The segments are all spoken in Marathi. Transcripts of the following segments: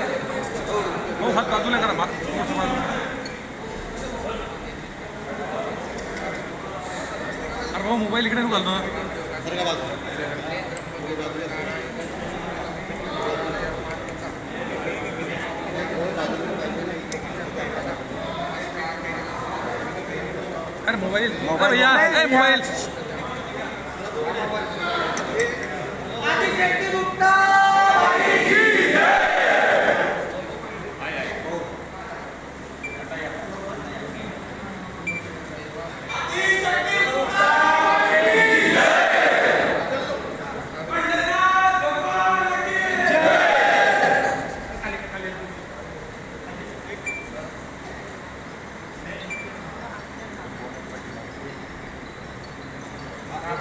हो हात बाजूला करा माग थोडंसं बाजूला. अरे भाऊ मोबाईल इकडे नको घालतो अरे मोबाईल. मोबाईल. भैया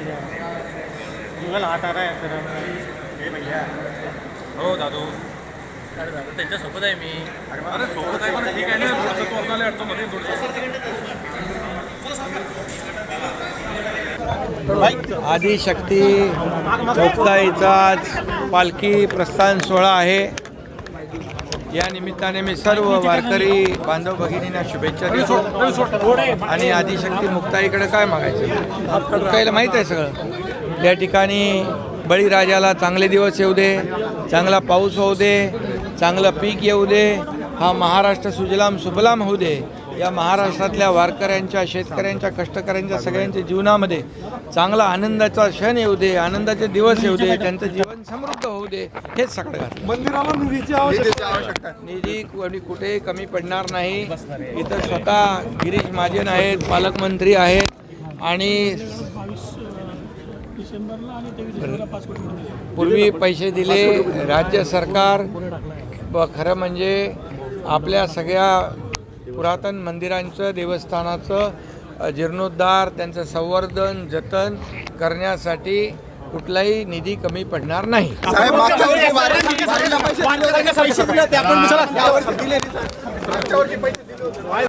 ना यार गूगल हाथ आ रहा है भैया. हो दादू. अरे दादा त्यांच्यासोबत आहे मी. अरे सोबत आहे पण ठीक आहे ना थोडंसं तू आपल्याला अडचणमध्ये थोडंसं आदिशक्ती मुक्ताईचा आज पालखी प्रस्थान सोहळा आहे. या निमित्ताने मी सर्व वारकरी बांधव भगिनींना शुभेच्छा देतो. आणि आदिशक्ती मुक्ताईकडे काय मागायचं? मुक्ताईला माहीत आहे सगळं. या ठिकाणी बळीराजाला चांगले दिवस येऊ दे चांगला पाऊस होऊ दे चांगलं पीक येऊ दे हा महाराष्ट्र सुजलाम सुफलाम होऊ दे. या महाराष्ट्रातल्या वारकऱ्यांच्या शेतकऱ्यांच्या कष्टकऱ्यांच्या सगळ्यांच्या जीवनामध्ये चांगला आनंदाचा क्षण येऊ दे आनंदाचे दिवस येऊ दे त्यांचं जीवन समृद्ध होऊ दे हेच सगळं घातलं मंदिराला निधीची आवश्यकता निधी कोणी कुठेही कमी पडणार नाही. इथं स्वतः गिरीश महाजन आहेत पालकमंत्री आहेत आणि डिसेंबरला आणि तेवीस डिसेंबरला पाच कोटी रुपये दिले पूर्वी पैसे दिले राज्य सरकार. व खरं म्हणजे आपल्या सगळ्या पुरातन मंदिरांचं देवस्थानाचं जीर्णोद्धार त्यांचं संवर्धन जतन करण्यासाठी कुठलाही निधी कमी पडणार नाही. साहेब